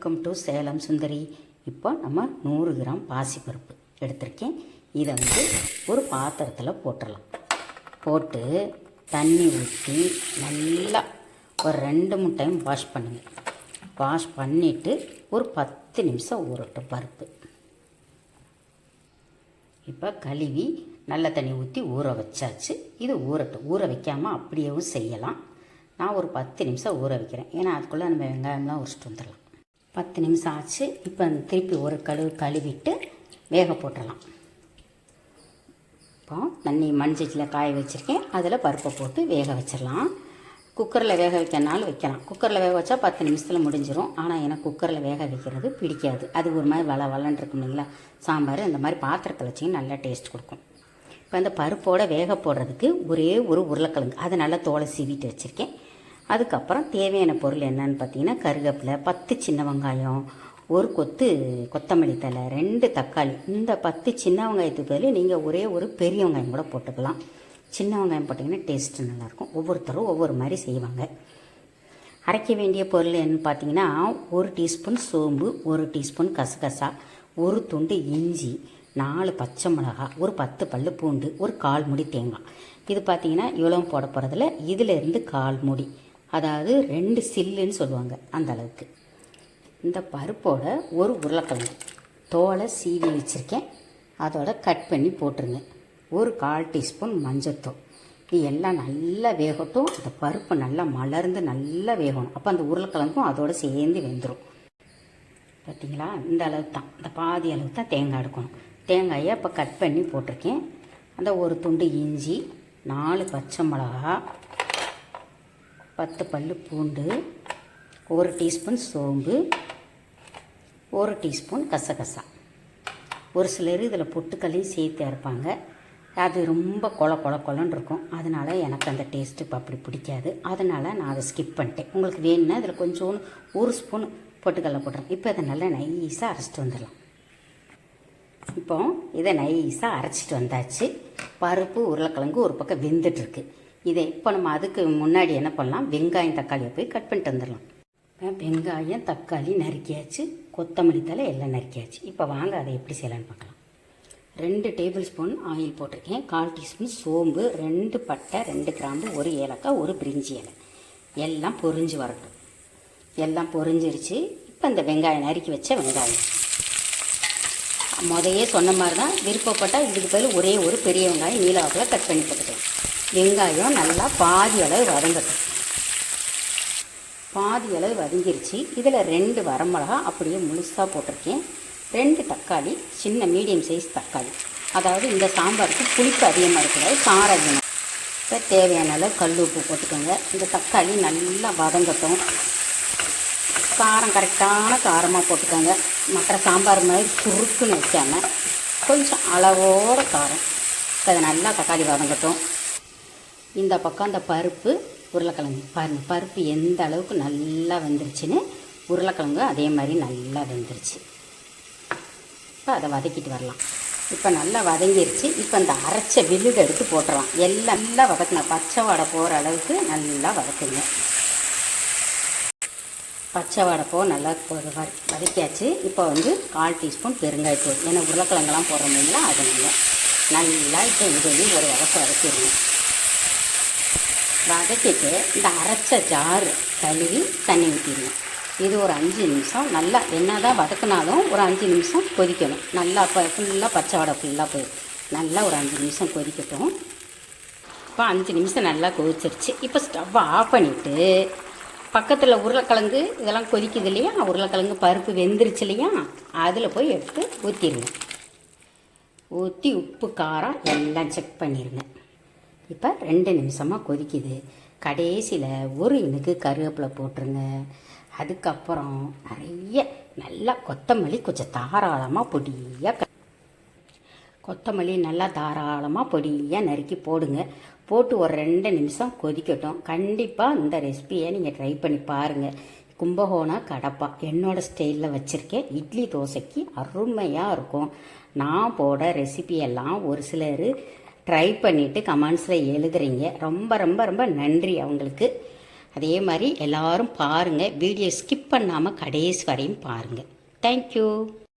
Welcome to Salem சுந்தரி இப்போ நம்ம நூறு கிராம் பாசிப்பருப்பு எடுத்திருக்கேன். இதை வந்து ஒரு பாத்திரத்தில் போட்டுடலாம் போட்டு தண்ணி ஊற்றி நல்லா ஒரு ரெண்டு மூணு டைம் வாஷ் பண்ணுங்கள் வாஷ் பண்ணிவிட்டு ஒரு பத்து நிமிஷம் ஊறட்டும் பருப்பு. இப்போ கழுவி நல்ல தண்ணி ஊற்றி ஊற வச்சாச்சு. இது ஊறட்டும். ஊற வைக்காமல் அப்படியேவும் செய்யலாம். நான் ஒரு பத்து நிமிஷம் ஊற வைக்கிறேன். ஏன்னா அதுக்குள்ளே நம்ம வெங்காயம்லாம் உரிச்சிட்டு வந்துடலாம். பத்து நிமிஷம் ஆச்சு. இப்போ திருப்பி ஒரு கழுவு கழுவிட்டு வேக போட்டுடலாம் இப்போ தண்ணி மண்சட்டியில் காய வச்சுருக்கேன். அதில் பருப்பை போட்டு வேக வச்சிடலாம். குக்கரில் வேக வைக்கனாலும் வைக்கலாம். குக்கரில் வேக வச்சா பத்து நிமிஷத்தில் முடிஞ்சிடும் ஆனால் எனக்கு குக்கரில் வேக வைக்கிறது பிடிக்காது. அது ஒரு மாதிரி வள வளன்னு இருக்கும் இல்லைங்களா? சாம்பார் இந்த மாதிரி பாத்திரத்தில் வச்சிங்கன்னா நல்லா டேஸ்ட் கொடுக்கும். இப்போ அந்த பருப்போட வேக போடுறதுக்கு ஒரே ஒரு உருளைக்கிழங்கு. அதை நல்லா தோலை சீவிட்டு வச்சுருக்கேன். அதுக்கப்புறம் தேவையான பொருள் என்னன்னு பார்த்தீங்கன்னா கருவேப்பிலை பத்து சின்ன வெங்காயம் ஒரு கொத்து கொத்தமல்லி தழை ரெண்டு தக்காளி. இந்த பத்து சின்ன வெங்காயத்துக்கு பதில் நீங்கள் ஒரே ஒரு பெரிய வெங்காயம் கூட போட்டுக்கலாம். சின்ன வெங்காயம் போட்டிங்கன்னா டேஸ்ட்டு நல்லாயிருக்கும். ஒவ்வொருத்தரும் ஒவ்வொரு மாதிரி செய்வாங்க. அரைக்க வேண்டிய பொருள் என்னன்னு பார்த்தீங்கன்னா ஒரு டீஸ்பூன் சோம்பு ஒரு டீஸ்பூன் கசகசா ஒரு துண்டு இஞ்சி நாலு பச்சை மிளகா ஒரு பத்து பல்லு பூண்டு ஒரு கால் முடி தேங்காய். இது பார்த்தீங்கன்னா இவ்வளோ போட போகிறதுல இதிலேருந்து கால் முடி. அதாவது ரெண்டு சில்லுன்னு சொல்லுவாங்க அந்த அளவுக்கு. இந்த பருப்போட ஒரு உருளைக்கிழங்கு. தோலை சீவி வச்சுருக்கேன். அதோட கட் பண்ணி போட்டுருங்க. ஒரு கால் டீஸ்பூன் மஞ்சத்தூள். இது எல்லாம் நல்லா வேகட்டும். அந்த பருப்பு நல்லா மலர்ந்து நல்லா வேகணும். அப்போ அந்த உருளைக்கிழங்கும் அதோட சேர்ந்து வெந்துடும் பார்த்தீங்களா இந்த அளவு தான் இந்த பாதி அளவு தான் தேங்காய் எடுக்கணும். தேங்காயை இப்போ கட் பண்ணி போட்டிருக்கேன். அந்த ஒரு துண்டு இஞ்சி நாலு பச்சை மிளகா பத்து பல்லு பூண்டு ஒரு டீஸ்பூன் சோம்பு ஒரு டீஸ்பூன் கசகசா. ஒரு சிலர் இதில் பொட்டுக்கல்லையும் சேர்த்து அரைப்பாங்க. அது ரொம்ப கொல கொல கொலன்னு இருக்கும். அதனால் எனக்கு அந்த டேஸ்ட்டு இப்போ அப்படி பிடிக்காது. அதனால் நான் அதை ஸ்கிப் பண்ணிட்டேன். உங்களுக்கு வேணும்னா இதில் கொஞ்சோண்டு ஒரு ஸ்பூன் பொட்டுக்கல்ல போட்டுறேன் இப்போ அதை நல்லா நைஸாக அரைச்சிட்டு வந்துடலாம். இப்போ இதை நைஸாக அரைச்சிட்டு வந்தாச்சு. பருப்பு உருளைக்கிழங்கு ஒரு பக்கம் வெந்துட்டுருக்கு. இதை இப்போ நம்ம அதுக்கு முன்னாடி என்ன பண்ணலாம்? வெங்காயம் தக்காளியை போய் கட் பண்ணிட்டு வந்துடலாம். வெங்காயம் தக்காளி நறுக்கியாச்சு. கொத்தமல்லி தலை எல்லாம் நறுக்கியாச்சு. இப்போ வாங்க அதை எப்படி செய்யலான்னு பார்க்கலாம். ரெண்டு டேபிள் ஸ்பூன் ஆயில் போட்டிருக்கேன். கால் டீஸ்பூன் சோம்பு ரெண்டு பட்டை ரெண்டு கிராம்பு ஒரு ஏலக்காய் ஒரு பிரிஞ்சி இலை. எல்லாம் பொரிஞ்சு வரட்டும். எல்லாம் பொரிஞ்சிருச்சு இப்போ இந்த வெங்காயம் நறுக்கி வச்ச வெங்காயம். முதையே சொன்ன மாதிரி தான் விருப்பப்பட்டால் இதுக்கு பதில் ஒரே ஒரு பெரிய வெங்காயம் நீலாவில் கட் பண்ணி போட்டுட்டேன் வெங்காயம் நல்லா பாதி அளவு வதங்கட்டும் பாதி அளவு வதங்கிருச்சு. இதில் ரெண்டு வரமிளகா அப்படியே முழுசாக போட்டிருக்கேன். ரெண்டு தக்காளி சின்ன மீடியம் சைஸ் தக்காளி. அதாவது இந்த சாம்பாருக்கு புளிப்பு அதிகமாக இருக்கிறது சாரம் அதிகமாக இப்போ தேவையான அளவு கல் உப்பு போட்டுக்கோங்க. இந்த தக்காளி நல்லா வதங்கட்டும். காரம் கரெக்டான காரமாக போட்டுக்கோங்க. மற்ற சாம்பார் மாதிரி சுருக்குன்னு வைக்காம கொஞ்சம் அளவோட காரம். இப்போ அதை நல்லா தக்காளி வதங்கட்டும். இந்த பக்கம் அந்த பருப்பு உருளைக்கிழங்கு. பாருங்கள் பருப்பு எந்த அளவுக்கு நல்லா வெந்துருச்சுன்னு உருளைக்கிழங்கு அதே மாதிரி நல்லா வெந்துருச்சு. இப்போ அதை வதக்கிட்டு வரலாம். இப்போ நல்லா வதங்கிருச்சு. இப்போ இந்த அரைச்ச விழுது எடுத்து போட்டுடலாம் எல்லாம் நல்லா வதக்கணும் பச்சை வாடை போகிற அளவுக்கு நல்லா வதக்குங்க. பச்சை வாடை போ நல்லா போகிற வதக்கியாச்சு. இப்போ வந்து கால் டீஸ்பூன் பெருங்காயத்தூள். ஏன்னா உருளைக்கிழங்கெல்லாம் போடுறோம் இல்லைங்களா? அது நல்லா நல்லா இப்போ இதையும் ஒரு வதக்க வதக்கிடணும் வதக்கிட்டு இந்த அரைச்ச ஜாறு கழுவி தண்ணி ஊற்றிடணும் இது ஒரு அஞ்சு நிமிஷம். நல்லா என்ன தான் வதக்கினாலும் ஒரு அஞ்சு நிமிஷம் கொதிக்கணும். நல்லா இப்போ ஃபுல்லாக பச்சை வடை ஃபுல்லாக போயிடும். நல்லா ஒரு அஞ்சு நிமிஷம் கொதிக்கட்டும். இப்போ அஞ்சு நிமிஷம் நல்லா கொதிச்சிருச்சு. இப்போ ஸ்டவ்வை ஆஃப் பண்ணிவிட்டு பக்கத்தில் உருளைக்கிழங்கு இதெல்லாம் கொதிக்குது இல்லையா? உருளைக்கிழங்கு பருப்பு வெந்துருச்சு இல்லையா? அதில் போய் எடுத்து ஊற்றிடுங்க ஊற்றி உப்பு காரம் எல்லாம் செக் பண்ணிடுங்க. இப்போ ரெண்டு நிமிஷமாக கொதிக்குது. கடைசியில் ஒரு இனுக்கு கருவேப்பிலை போட்டுருங்க. அதுக்கப்புறம் நிறைய நல்லா கொத்தமல்லி கொஞ்சம் தாராளமாக பொடியாக கொத்தமல்லி நல்லா தாராளமாக பொடியாக நறுக்கி போடுங்க. போட்டு ஒரு ரெண்டு நிமிஷம் கொதிக்கட்டும். கண்டிப்பாக இந்த ரெசிபியை நீங்கள் ட்ரை பண்ணி பாருங்கள் கும்பகோணம் கடப்பா. என்னோடய ஸ்டைலில் வச்சுருக்கேன். இட்லி தோசைக்கு அருமையாக இருக்கும். நான் போட ரெசிபியெல்லாம் ஒரு சிலர் ட்ரை பண்ணிவிட்டு கமெண்ட்ஸில் எழுதுறீங்க. ரொம்ப ரொம்ப ரொம்ப நன்றி அவங்களுக்கு. அதே மாதிரி எல்லாரும் பாருங்கள் வீடியோ ஸ்கிப் பண்ணாமல் கடைசி வரையும் பாருங்கள் தேங்க்யூ